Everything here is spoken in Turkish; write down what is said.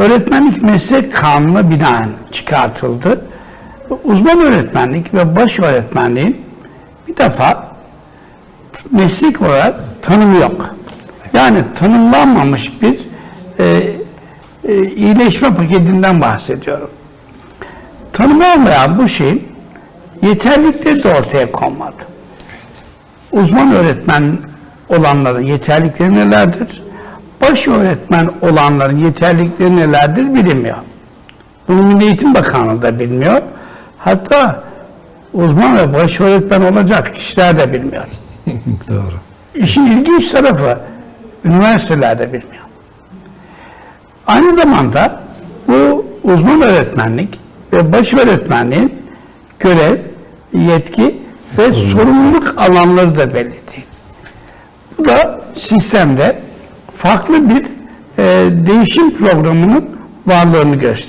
öğretmenlik meslek kanunu binaen çıkartıldı. Uzman öğretmenlik ve baş öğretmenliğin bir defa meslek olarak tanımı yok. Yani tanımlanmamış bir e, e, iyileşme paketinden bahsediyorum. Tanımı olmayan bu şeyin yeterlilikleri de ortaya konmadı. Uzman öğretmen olanların yeterlilikleri nelerdir? Baş öğretmen olanların yeterlilikleri nelerdir bilinmiyor. Bunu Milli Eğitim Bakanlığı da bilmiyor. Hatta uzman ve baş öğretmen olacak kişiler de bilmiyor. Doğru. İşin ilginç tarafı üniversitelerde bilmiyor. Aynı zamanda bu uzman öğretmenlik ve baş öğretmenliğin görev, yetki ve sorumluluk alanları da belli değil. Bu da sistemde farklı bir e, değişim programının varlığını gösteriyor.